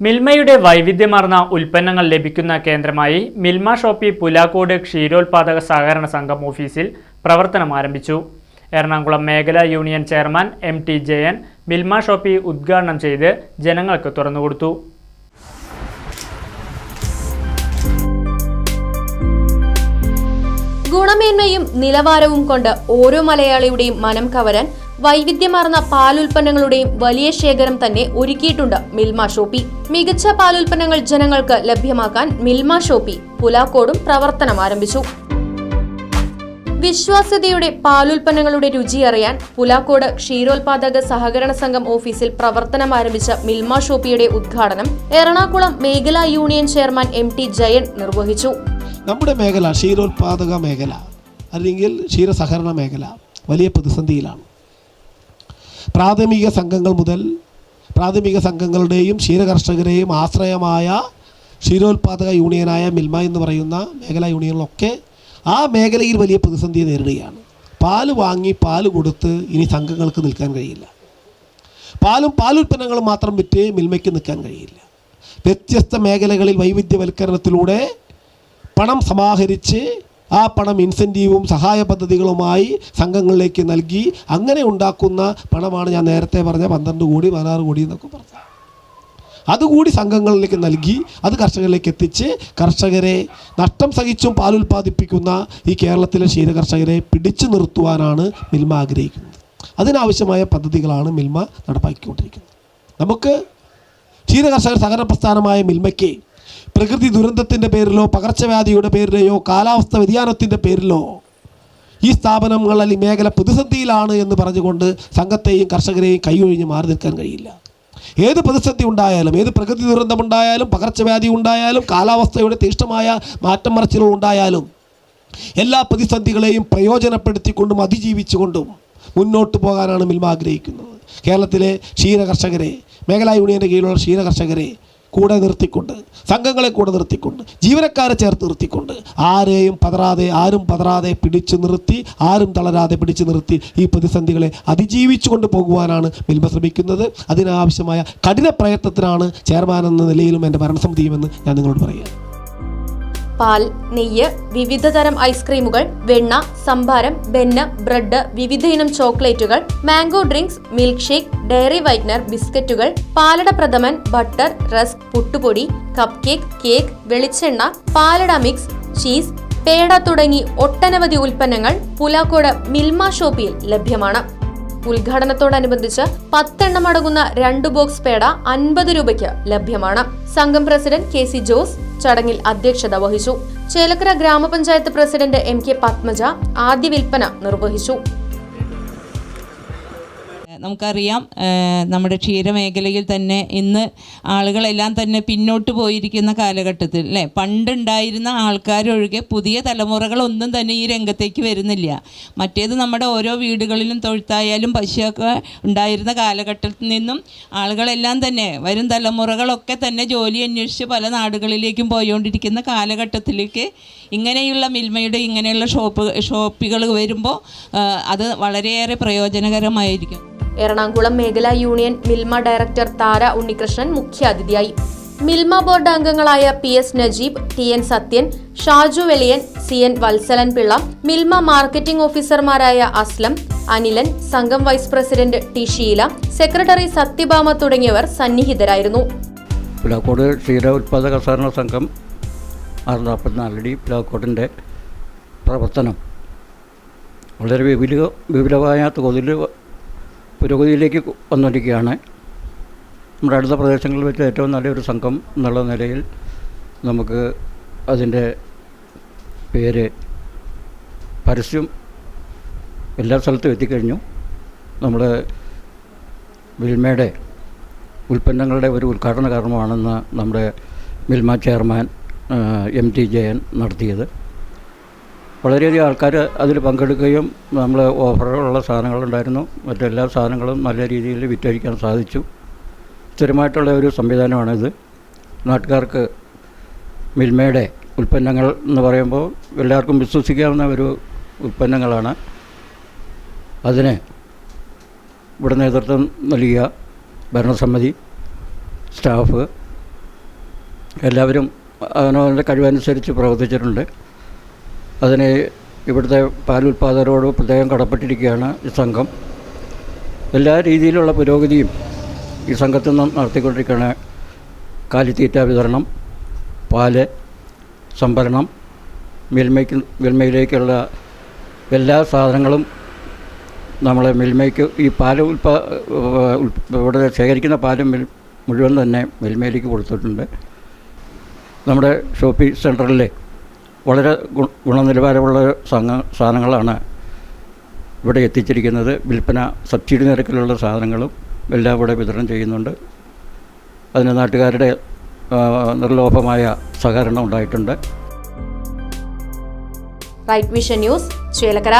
മിൽമയുടെ വൈവിധ്യമാർന്ന ഉൽപ്പന്നങ്ങൾ ലഭിക്കുന്ന കേന്ദ്രമായി മിൽമ ഷോപ്പി പുലാക്കോട് ക്ഷീരോത്പാദക സഹകരണ സംഘം ഓഫീസിൽ പ്രവർത്തനം ആരംഭിച്ചു. എറണാകുളം മേഖലാ union chairman M T Jayan Milma shoppe ഉദ്ഘാടനം ചെയ്ത് ജനങ്ങൾക്ക് തുറന്നുകൊടുത്തു. ഗുണമേന്മയും നിലവാരവും കൊണ്ട് ഓരോ മലയാളിയുടെയും മനം കവരാൻ വൈവിധ്യമാർന്ന പാലുൽപ്പന്നങ്ങളുടെയും വലിയ ശേഖരം തന്നെ ഒരുക്കിയിട്ടുണ്ട് മിൽമ ഷോപ്പി. മികച്ച പാലുൽപ്പന്നങ്ങൾ ജനങ്ങൾക്ക് ലഭ്യമാക്കാൻ മിൽമ ഷോപ്പി പുലാക്കോടും പ്രവർത്തനം ആരംഭിച്ചു. വിശ്വാസ്യതയുടെ പാലുൽപ്പന്നങ്ങളുടെ രുചി അറിയാൻ പുലാക്കോട് ക്ഷീരോത്പാദക സഹകരണ സംഘം ഓഫീസിൽ പ്രവർത്തനം ആരംഭിച്ച മിൽമ ഷോപ്പിയുടെ ഉദ്ഘാടനം എറണാകുളം മേഖലാ union chairman M T Jayan നിർവഹിച്ചു. നമ്മുടെ മേഖല ക്ഷീരോത്പാദക മേഖല അല്ലെങ്കിൽ ക്ഷീര സഹകരണ മേഖല വലിയ പ്രതിസന്ധിയിലാണ്. പ്രാഥമിക സംഘങ്ങൾ മുതൽ പ്രാഥമിക സംഘങ്ങളുടെയും ക്ഷീരകർഷകരെയും ആശ്രയമായ ക്ഷീരോത്പാദക യൂണിയനായ മിൽമ എന്ന് പറയുന്ന മേഖലാ യൂണിയനിലൊക്കെ ആ മേഖലയിൽ വലിയ പ്രതിസന്ധിയെ നേരിടുകയാണ്. പാൽ വാങ്ങി പാൽ കൊടുത്ത് ഇനി സംഘങ്ങൾക്ക് നിൽക്കാൻ കഴിയില്ല. പാലും പാലുൽപ്പന്നങ്ങളും മാത്രം വിറ്റ് മിൽമയ്ക്ക് നിൽക്കാൻ കഴിയില്ല. വ്യത്യസ്ത മേഖലകളിൽ വൈവിധ്യവൽക്കരണത്തിലൂടെ പണം സമാഹരിച്ച് ആ പണം ഇൻസെന്റീവും സഹായ പദ്ധതികളുമായി സംഘങ്ങളിലേക്ക് നൽകി അങ്ങനെ ഉണ്ടാക്കുന്ന പണമാണ് ഞാൻ നേരത്തെ പറഞ്ഞ പന്ത്രണ്ട് കോടി പതിനാറ് കോടി എന്നൊക്കെ പറഞ്ഞത്. അതുകൂടി സംഘങ്ങളിലേക്ക് നൽകി അത് കർഷകരിലേക്ക് എത്തിച്ച് കർഷകരെ നഷ്ടം സഹിച്ചും പാൽ ഉൽപ്പാദിപ്പിക്കുന്ന ഈ കേരളത്തിലെ ക്ഷീരകർഷകരെ പിടിച്ചു നിർത്തുവാനാണ് മിൽമ ആഗ്രഹിക്കുന്നത്. അതിനാവശ്യമായ പദ്ധതികളാണ് മിൽമ നടപ്പാക്കിക്കൊണ്ടിരിക്കുന്നത്. നമുക്ക് ക്ഷീരകർഷകർ സഹകരണ പ്രസ്ഥാനമായ മിൽമയ്ക്ക് പ്രകൃതി ദുരന്തത്തിന്റെ പേരിലോ പകർച്ചവ്യാധിയുടെ പേരിലെയോ കാലാവസ്ഥ വ്യതിയാനത്തിന്റെ പേരിലോ ഈ സ്ഥാപനങ്ങൾ അല്ലെങ്കിൽ മേഖല പ്രതിസന്ധിയിലാണ് എന്ന് പറഞ്ഞുകൊണ്ട് സംഘത്തെയും കർഷകരെയും കൈയൊഴിഞ്ഞ് മാറി നിൽക്കാൻ കഴിയില്ല. ഏത് പ്രതിസന്ധി ഉണ്ടായാലും ഏത് പ്രകൃതി ദുരന്തമുണ്ടായാലും പകർച്ചവ്യാധി ഉണ്ടായാലും കാലാവസ്ഥയുടെ തീക്ഷ്ണമായ മാറ്റം മറിച്ചിലുകൾ ഉണ്ടായാലും എല്ലാ പ്രതിസന്ധികളെയും പ്രയോജനപ്പെടുത്തിക്കൊണ്ടും അതിജീവിച്ചുകൊണ്ടും മുന്നോട്ട് പോകാനാണ് മിൽമ ആഗ്രഹിക്കുന്നത്. കേരളത്തിലെ ക്ഷീര കർഷകരെ മേഖലാ യൂണിയന്റെ കീഴിലുള്ള ക്ഷീര കർഷകരെ കൂടെ നിർത്തിക്കൊണ്ട് സംഘങ്ങളെ കൂടെ നിർത്തിക്കൊണ്ട് ജീവനക്കാരെ ചേർത്ത് നിർത്തിക്കൊണ്ട് ആരെയും പതറാതെ ആരും പതറാതെ പിടിച്ചു നിർത്തി ആരും തളരാതെ പിടിച്ചു നിർത്തി ഈ പ്രതിസന്ധികളെ അതിജീവിച്ചു കൊണ്ട് പോകുവാനാണ് മിൽമ ശ്രമിക്കുന്നത്. അതിനാവശ്യമായ കഠിന പ്രയത്നത്തിനാണ് ചെയർമാൻ എന്ന നിലയിലും എന്റെ ഭരണസമിതിയുമെന്ന് ഞാൻ നിങ്ങളോട് പറയുക പാൽ നെയ്യ് വിവിധ തരം ഐസ്ക്രീമുകൾ വെണ്ണ സംഭാരം ബെന്ന ബ്രെഡ് വിവിധ ഇനം ചോക്ലേറ്റുകൾ mango drinks milk shake dairy whitener ബിസ്ക്കറ്റുകൾ palada pradhaman butter rusk പുട്ടുപൊടി കപ്പ് കേക്ക് കേക്ക് വെളിച്ചെണ്ണ പാലട മിക്സ് ചീസ് പേട തുടങ്ങി ഒട്ടനവധി ഉൽപ്പന്നങ്ങൾ പുലാക്കോട് മിൽമ ഷോപ്പിൽ ലഭ്യമാണ്. ഉദ്ഘാടനത്തോടനുബന്ധിച്ച് പത്തെണ്ണം അടങ്ങുന്ന രണ്ട് ബോക്സ് പേട അൻപത് രൂപയ്ക്ക് ലഭ്യമാണ്. സംഘം പ്രസിഡന്റ് കെ സി ജോസ് ചടങ്ങിൽ അധ്യക്ഷത വഹിച്ചു. ചേലക്കര ഗ്രാമപഞ്ചായത്ത് പ്രസിഡന്റ് എം കെ പത്മജ ആദ്യ വിൽപ്പന നിർവഹിച്ചു. നമുക്കറിയാം നമ്മുടെ ക്ഷീരമേഖലയിൽ തന്നെ ഇന്ന് ആളുകളെല്ലാം തന്നെ പിന്നോട്ട് പോയിരിക്കുന്ന കാലഘട്ടത്തിൽ അല്ലേ? പണ്ടുണ്ടായിരുന്ന ആൾക്കാരൊഴികെ പുതിയ തലമുറകളൊന്നും തന്നെ ഈ രംഗത്തേക്ക് വരുന്നില്ല. മറ്റേത് നമ്മുടെ ഓരോ വീടുകളിലും തൊഴുത്തായാലും പശുവൊക്കെ ഉണ്ടായിരുന്ന കാലഘട്ടത്തിൽ നിന്നും ആളുകളെല്ലാം തന്നെ വരും തലമുറകളൊക്കെ തന്നെ ജോലി അന്വേഷിച്ച് പല നാടുകളിലേക്കും പോയിക്കൊണ്ടിരിക്കുന്ന കാലഘട്ടത്തിലേക്ക് ഇങ്ങനെയുള്ള മിൽമയുടെ ഇങ്ങനെയുള്ള ഷോപ്പ് ഷോപ്പുകൾ വരുമ്പോൾ അത് വളരെയേറെ പ്രയോജനകരമായിരിക്കും. എറണാകുളം മേഖലാ യൂണിയൻ മിൽമ ഡയറക്ടർ താര ഉണ്ണികൃഷ്ണൻ മുഖ്യാതിഥിയായി. മിൽമ ബോർഡ് അംഗങ്ങളായ P S Najeeb T N Sathyan Shaju Veliyan C N Vatsalan Pillai Milma marketing ഓഫീസർമാരായ അസ്ലം അനിലൻ സംഘം vice president T Sheela secretary Sathyabhama തുടങ്ങിയവർ സന്നിഹിതരായിരുന്നു. പിലാക്കോട് ക്ഷീര ഉത്പാദക സഹകരണ സംഘം ആറ് നാൽപ്പത്തിനാലടി പ്രവർത്തനം. വളരെ വിപുല വിപുലമായ തോതിൽ പുരോഗതിയിലേക്ക് വന്നുകൊണ്ടിരിക്കുകയാണ് നമ്മുടെ അടുത്ത പ്രദേശങ്ങളിൽ വെച്ച് ഏറ്റവും നല്ലൊരു സംഘം എന്നുള്ള നിലയിൽ നമുക്ക് അതിന്റെ പേര് പരസ്യം എല്ലാ സ്ഥലത്തും എത്തിക്കഴിഞ്ഞു. നമ്മൾ മിൽമയുടെ ഉൽപ്പന്നങ്ങളുടെ ഒരു ഉദ്ഘാടന കർമ്മമാണെന്ന് നമ്മുടെ Milma chairman M T Jayan നടത്തിയത്. വളരെയധികം ആൾക്കാർ അതിൽ പങ്കെടുക്കുകയും നമ്മൾ ഓഫറുകളുള്ള സാധനങ്ങളുണ്ടായിരുന്നു. മറ്റെല്ലാ സാധനങ്ങളും നല്ല രീതിയിൽ വിറ്റഴിക്കാൻ സാധിച്ചു. സ്ഥിരമായിട്ടുള്ള ഒരു സംവിധാനമാണിത്. നാട്ടുകാർക്ക് മിൽമയുടെ ഉൽപ്പന്നങ്ങൾ എന്ന് പറയുമ്പോൾ എല്ലാവർക്കും വിശ്വസിക്കാവുന്ന ഒരു ഉൽപ്പന്നങ്ങളാണ്. അതിന് ഇവിടെ നേതൃത്വം നൽകിയ ഭരണസമിതി സ്റ്റാഫ് എല്ലാവരും അവനവന്റെ കഴിവനുസരിച്ച് പ്രവർത്തിച്ചിട്ടുണ്ട്. അതിന് ഇവിടുത്തെ പാലുൽപാദകരോട് പ്രത്യേകം കടപ്പെട്ടിരിക്കുകയാണ് ഈ സംഘം. എല്ലാ രീതിയിലുള്ള പുരോഗതിയും ഈ സംഘത്തിൽ നിന്നും നടത്തിക്കൊണ്ടിരിക്കുകയാണ്. കാലിത്തീറ്റ വിതരണം പാൽ സംഭരണം മിൽമയ്ക്ക് മിൽമയിലേക്കുള്ള എല്ലാ സാധനങ്ങളും നമ്മളെ മിൽമയ്ക്ക് ഈ പാൽ ഉൽപാ ഉൽ- ഇവിടെ ശേഖരിക്കുന്ന പാലും മിൽ മുഴുവൻ തന്നെ മിൽമയിലേക്ക് കൊടുത്തിട്ടുണ്ട്. നമ്മുടെ ഷോപ്പിംഗ് സെന്ററിൽ വളരെ ഗുണനിലവാരമുള്ള സാധനങ്ങളാണ് ഇവിടെ എത്തിച്ചിരിക്കുന്നത്. വിൽപ്പന സബ്സിഡി നിരക്കിലുള്ള സാധനങ്ങളും എല്ലാം ഇവിടെ വിതരണം ചെയ്യുന്നുണ്ട്. അതിന് നാട്ടുകാരുടെ നിർലോഭമായ സഹകരണം ഉണ്ടായിട്ടുണ്ട്. Right vision news Chelakkara